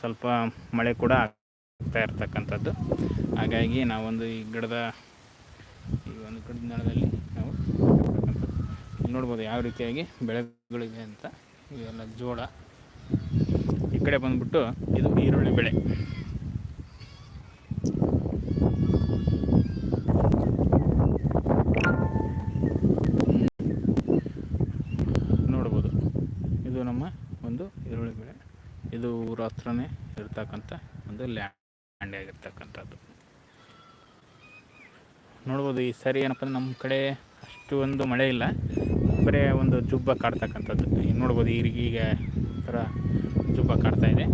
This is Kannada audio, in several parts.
ಸ್ವಲ್ಪ ಮಳೆ ಕೂಡ ಆಗ್ತಾ ಇರ್ತಕ್ಕಂಥದ್ದು. ಹಾಗಾಗಿ ನಾವೊಂದು ಈ ಗಿಡದ, ಈ ಒಂದು ಗಿಡದ ನೆಲದಲ್ಲಿ ನಾವು ಇಲ್ಲಿ ನೋಡ್ಬೋದು ಯಾವ ರೀತಿಯಾಗಿ ಬೆಳೆಗಳಿವೆ ಅಂತ. ಇವೆಲ್ಲ ಜೋಳ. ಈ ಕಡೆ ಬಂದ್ಬಿಟ್ಟು ಇದು ಈರುಳ್ಳಿ ಬೆಳೆ ನೋಡ್ಬೋದು ಇದು ನಮ್ಮ ಒಂದು ಈರುಳ್ಳಿ ಬೆಳೆ ಇದು ಊರ ಹತ್ರನೇ ಇರ್ತಕ್ಕಂಥ ಒಂದು ಲ್ಯಾಂಡ್ ಆಗಿರ್ತಕ್ಕಂಥದ್ದು. ನೋಡ್ಬೋದು ಈ ಸರಿ ಏನಪ್ಪ ಅಂದ್ರೆ ನಮ್ಮ ಕಡೆ ಅಷ್ಟು ಒಂದು ಮಳೆ ಇಲ್ಲ. ಬರೀ ಒಂದು ಜುಬ್ಬ ಕಾಡ್ತಕ್ಕಂಥದ್ದು. ಈಗ ನೋಡ್ಬೋದು ಈಗ ಥರ ಜುಬ್ಬ ಕಾಡ್ತಾ ಇದೆ.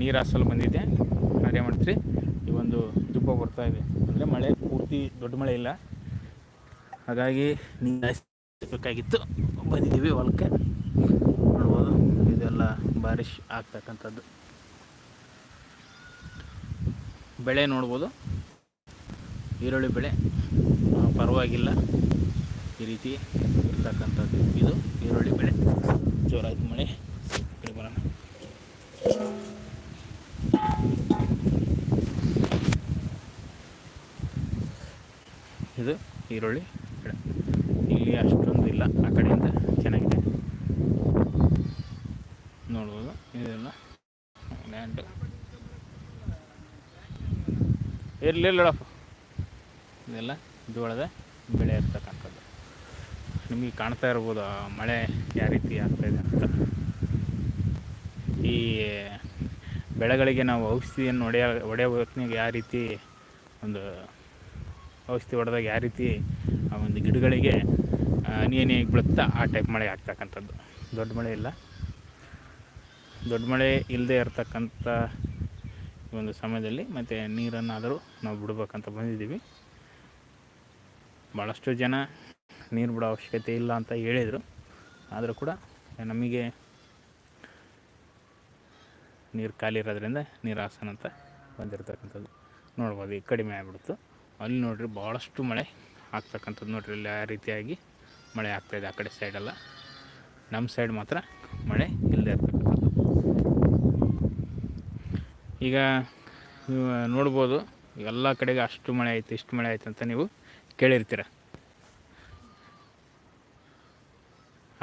ನೀರು ಹಾಸಲು ಬಂದಿದ್ದೆ ಅದೇ ಮಾಡ್ತೀರಿ. ಈ ಒಂದು ಜುಬ್ಬ ಬರ್ತಾ ಇದೆ. ಅಂದರೆ ಮಳೆ ಪೂರ್ತಿ ದೊಡ್ಡ ಮಳೆ ಇಲ್ಲ. ಹಾಗಾಗಿ ನೀರು ಬೇಕಾಗಿತ್ತು ಬಂದಿದ್ದೀವಿ ಹೊಲಕ್ಕೆ. ಬಾರಿಶ್ ಆಗ್ತಕ್ಕಂಥದ್ದು. ಬೆಳೆ ನೋಡ್ಬೋದು. ಈರುಳ್ಳಿ ಬೆಳೆ ಪರವಾಗಿಲ್ಲ. ಈ ರೀತಿ ಇರ್ತಕ್ಕಂಥದ್ದು. ಇದು ಈರುಳ್ಳಿ ಬೆಳೆ. ಜೋರಾಯ್ತು ಮಳೆ. ಬರೋಣ. ಇದು ಈರುಳ್ಳಿ ಇಲ್ಲಿ ಅಷ್ಟೊಂದು ಇಲ್ಲ ಆ ಕಡೆಯಿಂದ ಚೆನ್ನಾಗಿದೆ ನೋಡ್ಬೋದು ಇದೆಲ್ಲ ಲ್ಯಾಂಡ್ ಇರಲಿಲ್ಲಪ್ಪ ಇದೆಲ್ಲ ಜೋಳದ ಬೆಳೆ ಇರ್ತಕ್ಕಂಥದ್ದು. ನಿಮಗೆ ಕಾಣ್ತಾ ಇರ್ಬೋದು, ಆ ಮಳೆ ಯಾವ ರೀತಿ ಆಗ್ತಾಯಿದೆ ಅಂತ. ಈ ಬೆಳೆಗಳಿಗೆ ನಾವು ಔಷಧಿಯನ್ನು ಹೊಡೆಯ, ಹೊಡೆಯೋ ಹೊತ್ತಿನಾಗ ಯಾವ ರೀತಿ ಒಂದು ಔಷಧಿ ಹೊಡೆದಾಗ ಯಾವ ರೀತಿ ಆ ಒಂದು ಗಿಡಗಳಿಗೆ ನೀನೆ ಬೀಳುತ್ತಾ ಆ ಟೈಪ್ ಮಳೆ ಆಗ್ತಕ್ಕಂಥದ್ದು. ದೊಡ್ಡ ಮಳೆ ಇಲ್ಲ. ದೊಡ್ಡ ಮಳೆ ಇಲ್ಲದೆ ಇರತಕ್ಕಂಥ ಒಂದು ಸಮಯದಲ್ಲಿ ಮತ್ತು ನೀರನ್ನಾದರೂ ನಾವು ಬಿಡಬೇಕಂತ ಬಂದಿದ್ದೀವಿ. ಭಾಳಷ್ಟು ಜನ ನೀರು ಬಿಡೋ ಅವಶ್ಯಕತೆ ಇಲ್ಲ ಅಂತ ಹೇಳಿದರು. ಆದರೂ ಕೂಡ ನಮಗೆ ನೀರು ಖಾಲಿ ಇರೋದ್ರಿಂದ ನೀರು ಹಾಸನ ಅಂತ ಬಂದಿರತಕ್ಕಂಥದ್ದು. ನೋಡ್ಬೋದು ಈಗ ಕಡಿಮೆ ಆಗಿಬಿಡ್ತು. ಅಲ್ಲಿ ನೋಡ್ರಿ ಭಾಳಷ್ಟು ಮಳೆ ಆಗ್ತಕ್ಕಂಥದ್ದು ನೋಡ್ರಿ. ಇಲ್ಲಿ ಆ ರೀತಿಯಾಗಿ ಮಳೆ ಆಗ್ತಾಯಿದೆ ಆ ಕಡೆ ಸೈಡೆಲ್ಲ ನಮ್ಮ ಸೈಡ್ ಮಾತ್ರ ಮಳೆ ಇಲ್ಲದೆ ಇರ್ತಕ್ಕಂಥದ್ದು. ಈಗ ನೀವು ನೋಡ್ಬೋದು, ಎಲ್ಲ ಕಡೆಗೆ ಅಷ್ಟು ಮಳೆ ಆಯ್ತು, ಇಷ್ಟು ಮಳೆ ಆಯ್ತು ಅಂತ ನೀವು ಕೇಳಿರ್ತೀರ.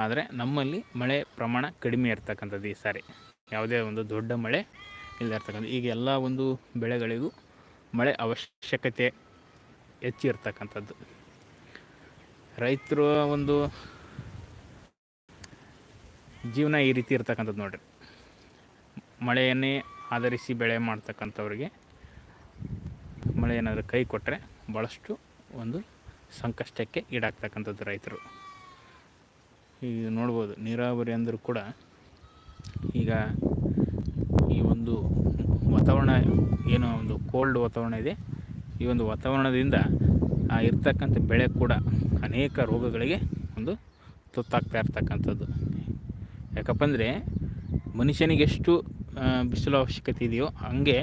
ಆದರೆ ನಮ್ಮಲ್ಲಿ ಮಳೆ ಪ್ರಮಾಣ ಕಡಿಮೆ ಇರ್ತಕ್ಕಂಥದ್ದು ಈ ಸಾರಿ. ಯಾವುದೇ ಒಂದು ದೊಡ್ಡ ಮಳೆ ಇರ್ತಕ್ಕಂಥ ಈಗ ಎಲ್ಲ ಒಂದು ಬೆಳೆಗಳಿಗೂ ಮಳೆ ಅವಶ್ಯಕತೆ ಹೆಚ್ಚಿರ್ತಕ್ಕಂಥದ್ದು. ರೈತರು ಒಂದು ಜೀವನ ಈ ರೀತಿ ಇರ್ತಕ್ಕಂಥದ್ದು ನೋಡಿರಿ. ಮಳೆಯನ್ನೇ ಆಧರಿಸಿ ಬೆಳೆ ಮಾಡ್ತಕ್ಕಂಥವ್ರಿಗೆ ಮಳೆ ಏನಾದರೂ ಕೈ ಕೊಟ್ಟರೆ ಭಾಳಷ್ಟು ಒಂದು ಸಂಕಷ್ಟಕ್ಕೆ ಈಡಾಗ್ತಕ್ಕಂಥದ್ದು ರೈತರು. ಈಗ ನೋಡ್ಬೋದು ನೀರಾವರಿ ಅಂದರೂ ಕೂಡ ಈಗ ಈ ಒಂದು ವಾತಾವರಣ ಏನು ಒಂದು ಕೋಲ್ಡ್ ವಾತಾವರಣ ಇದೆ ಈ ಒಂದು ವಾತಾವರಣದಿಂದ ಇರ್ತಕ್ಕಂಥ ಬೆಳೆ ಕೂಡ ಅನೇಕ ರೋಗಗಳಿಗೆ ಒಂದು ತುತ್ತಾಗ್ತಾ ಇರ್ತಕ್ಕಂಥದ್ದು. ಯಾಕಪ್ಪ ಅಂದರೆ ಮನುಷ್ಯನಿಗೆ ಎಷ್ಟು ಆ, ಬಿಸಿಲು ಅವಶ್ಯಕತೆ ಇದೆಯೋ, ಹಂಗೆ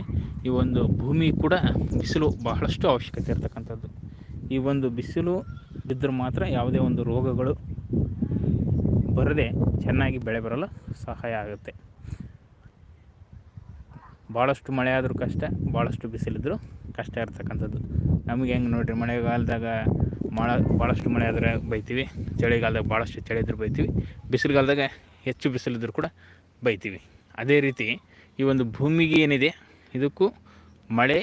ಈ ಒಂದು ಭೂಮಿ ಕೂಡ ಬಿಸಿಲು ಬಹಳಷ್ಟು ಅವಶ್ಯಕತೆ ಇರತಕ್ಕಂಥದ್ದು. ಈ ಒಂದು ಬಿಸಿಲು ಬಿದ್ದರೆ ಮಾತ್ರ ಯಾವುದೇ ಒಂದು ರೋಗಗಳು ಬರದೆ ಚೆನ್ನಾಗಿ ಬೆಳೆ ಬರಲು ಸಹಾಯ ಆಗುತ್ತೆ. ಭಾಳಷ್ಟು ಮಳೆ ಆದರೂ ಕಷ್ಟ ಭಾಳಷ್ಟು ಬಿಸಿಲಿದ್ದರೂ ಕಷ್ಟ ಇರ್ತಕ್ಕಂಥದ್ದು. ನಮಗೆ ಹೆಂಗೆ ನೋಡಿರಿ, ಮಳೆಗಾಲದಾಗ ಮಳೆ ಭಾಳಷ್ಟು ಮಳೆ ಆದರೆ ಬೈತೀವಿ, ಚಳಿಗಾಲದಾಗ ಭಾಳಷ್ಟು ಚಳಿ ಇದ್ರೂ ಬೈತೀವಿ, ಬಿಸಿಲುಗಾಲದಾಗ ಹೆಚ್ಚು ಬಿಸಿಲಿದ್ರೂ ಕೂಡ ಬೈತೀವಿ. ಅದೇ ರೀತಿ ಈ ಒಂದು ಭೂಮಿಗೆ ಏನಿದೆ? ಇದಕ್ಕೂ ಮಳೆ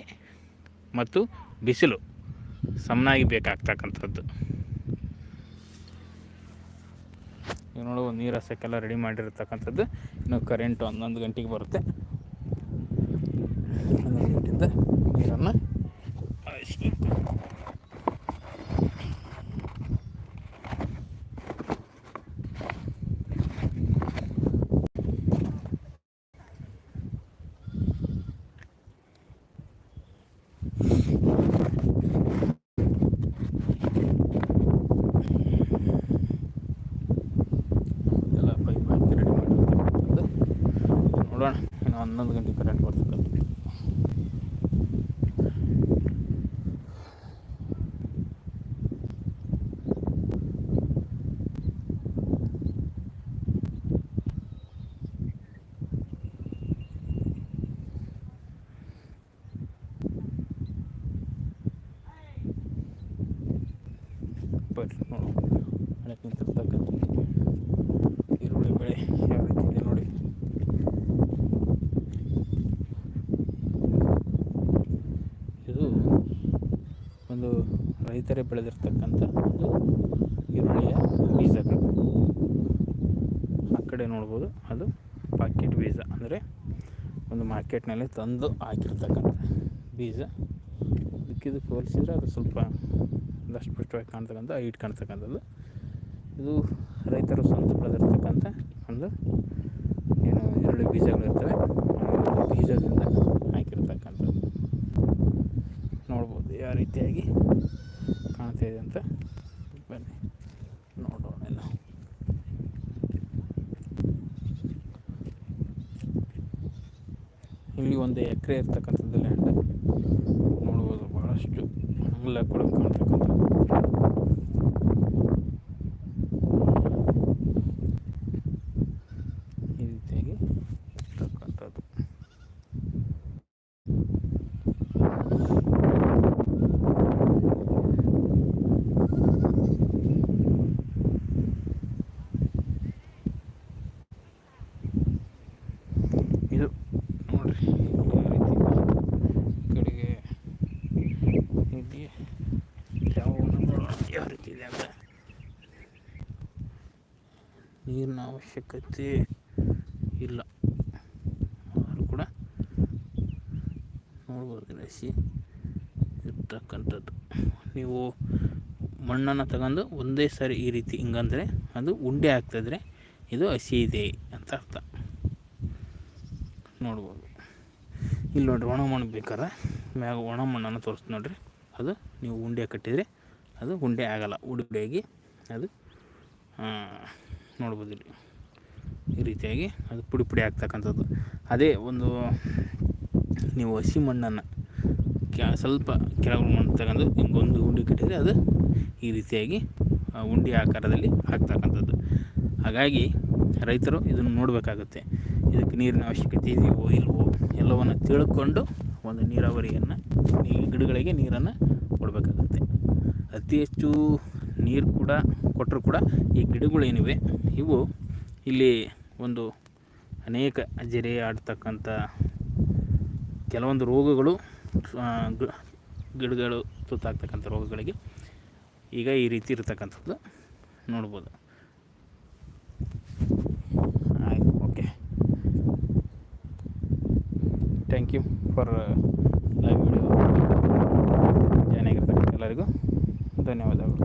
ಮತ್ತು ಬಿಸಿಲು ಸಮನಾಗಿ ಬೇಕಾಗ್ತಕ್ಕಂಥದ್ದು. ನೋಡುವ ನೋಡು ನೀರು ಹಸಕ್ಕೆಲ್ಲ ರೆಡಿ ಮಾಡಿರ್ತಕ್ಕಂಥದ್ದು. ಇನ್ನು ಕರೆಂಟ್ ಹನ್ನೊಂದು ಗಂಟೆಗೆ ಬರುತ್ತೆ. ಹನ್ನೊಂದು ಗಂಟೆಯಿಂದ ನೀರನ್ನು ಹಾಯಿಸ್ಬೇಕು ಎಲ್ಲ ಪೈಪ್ ಹಾಕಿ ರೆಡಿ ಮಾಡಿರ್ತಕ್ಕಂಥದ್ದು ನೋಡೋಣ ಇನ್ನು ಹನ್ನೊಂದು ಗಂಟೆ ಕರೆಂಟ್ ಬರ್ತದೆ ಬರ್ರಿ ನೋಡು ನಿಂತಿರ್ತಕ್ಕಂಥ ಈರುಳ್ಳಿ ಬೆಳೆ ಯಾವ ರೀತಿ ಇದೆ ನೋಡಿ. ಇದು ಒಂದು ರೈತರೇ ಬೆಳೆದಿರ್ತಕ್ಕಂಥ ಒಂದು ಈರುಳ್ಳಿಯ ಬೀಜಗಳು. ಆ ಕಡೆ ನೋಡ್ಬೋದು, ಅದು ಪಾಕೆಟ್ ಬೀಜ. ಅಂದರೆ ಒಂದು ಮಾರ್ಕೆಟ್ನಲ್ಲಿ ತಂದು ಹಾಕಿರ್ತಕ್ಕಂಥ ಬೀಜ. ಇದಕ್ಕಿದಕ್ಕೆ ಹೋಲಿಸಿದ್ರೆ ಅದು ಸ್ವಲ್ಪ ಪುಷ್ಟವಾಗಿ ಕಾಣ್ತಕ್ಕಂಥ ಹೈಟ್ ಕಾಣ್ತಕ್ಕಂಥದ್ದು. ಇದು ರೈತರು ಸ್ವಂತ ಬೆಳೆದಿರ್ತಕ್ಕಂಥ ಒಂದು ಏನು ಎರಡು ಬೀಜಗಳಿರ್ತವೆ ಬೀಜದಿಂದ ಹಾಕಿರ್ತಕ್ಕಂಥದ್ದು. ನೋಡ್ಬೋದು ಯಾವ ರೀತಿಯಾಗಿ ಕಾಣ್ತಾ ಇದೆ ಅಂತ. ಬನ್ನಿ, ನೋಡೋಣ ನಾವು ಇಲ್ಲಿ ಒಂದು ಎಕರೆ ಇರ್ತಕ್ಕಂಥದ್ದು ಲ್ಯಾಂಡ್ ನೋಡ್ಬೋದು ಭಾಳಷ್ಟು ಅಗಲ ಕೂಡ ಕಾಣ್ತಕ್ಕಂಥದ್ದು ಈ ರೀತಿಯಾಗಿ ಇರ್ತಕ್ಕಂಥದ್ದು ಇದು ನೋಡ್ರಿ ಯಾವ ರೀತಿ ಇದೆ. ಈ ಕಡೆಗೆ ಇಲ್ಲಿ ಯಾವ ನೋಡೋಣ ಯಾವ ರೀತಿ ಇದೆ ಅಂತ ನೀರಿನ ಅವಶ್ಯಕತೆ ಇಲ್ಲ. ಆದರೂ ಕೂಡ ನೋಡ್ಬೋದು ರಾಶಿ ಇರ್ತಕ್ಕಂಥದ್ದು. ನೀವು ಮಣ್ಣನ್ನು ತಗೊಂಡು ಒಂದೇ ಸಾರಿ ಈ ರೀತಿ ಹಿಂಗಂದರೆ ಅದು ಉಂಡೆ ಆಗ್ತದ್ರೆ ಇದು ಹಸಿ ಇದೆ ಅಂತ ಅರ್ಥ. ನೋಡ್ಬೋದು. ಇಲ್ಲಿ ನೋಡಿರಿ ಒಣ ಮಣ್ಣು ಬೇಕಾದ್ರೆ ಮ್ಯಾಗ ಒಣ ಮಣ್ಣನ್ನು ತೋರಿಸ್ತು ನೋಡಿರಿ. ಅದು ನೀವು ಉಂಡೆ ಕಟ್ಟಿದರೆ ಅದು ಉಂಡೆ ಆಗಲ್ಲ. ಉಡುಗೆಯಾಗಿ ಅದು ನೋಡ್ಬೋದು ಇಲ್ಲಿ ಈ ರೀತಿಯಾಗಿ ಅದು ಪುಡಿ ಪುಡಿ ಆಗ್ತಕ್ಕಂಥದ್ದು. ಅದೇ ಒಂದು ನೀವು ಹಸಿ ಮಣ್ಣನ್ನು ಕೆ ಸ್ವಲ್ಪ ಕೆಲವು ಮಣ್ಣು ತಗೊಂಡು ಹಿಂಗೊಂದು ಉಂಡೆ ಕಟ್ಟಿದರೆ ಅದು ಈ ರೀತಿಯಾಗಿ ಉಂಡೆ ಆಕಾರದಲ್ಲಿ ಹಾಕ್ತಕ್ಕಂಥದ್ದು ಹಾಗಾಗಿ ರೈತರು ಇದನ್ನು ನೋಡಬೇಕಾಗುತ್ತೆ. ಇದಕ್ಕೆ ನೀರಿನ ಅವಶ್ಯಕತೆ ಇದೆಯೋ ಇಲ್ವೋ ಎಲ್ಲವನ್ನು ತಿಳ್ಕೊಂಡು ಒಂದು ನೀರಾವರಿಯನ್ನು ಈ ಗಿಡಗಳಿಗೆ ನೀರನ್ನು ಕೊಡಬೇಕಾಗುತ್ತೆ. ಅತಿ ಹೆಚ್ಚು ನೀರು ಕೂಡ ಕೊಟ್ಟರು ಕೂಡ ಈ ಗಿಡಗಳೇನಿವೆ. ಇವು ಇಲ್ಲಿ ಒಂದು ಅನೇಕ ಜರೆ ಆಡ್ತಕ್ಕಂಥ ಕೆಲವೊಂದು ರೋಗಗಳು ಗಿಡಗಳು ತುತ್ತಾಗ್ತಕ್ಕಂಥ ರೋಗಗಳಿಗೆ ಈಗ ಈ ರೀತಿ ಇರತಕ್ಕಂಥದ್ದು ನೋಡ್ಬೋದು. Okay. Thank you for live video join ಎಲ್ಲರಿಗೂ ಧನ್ಯವಾದಗಳು.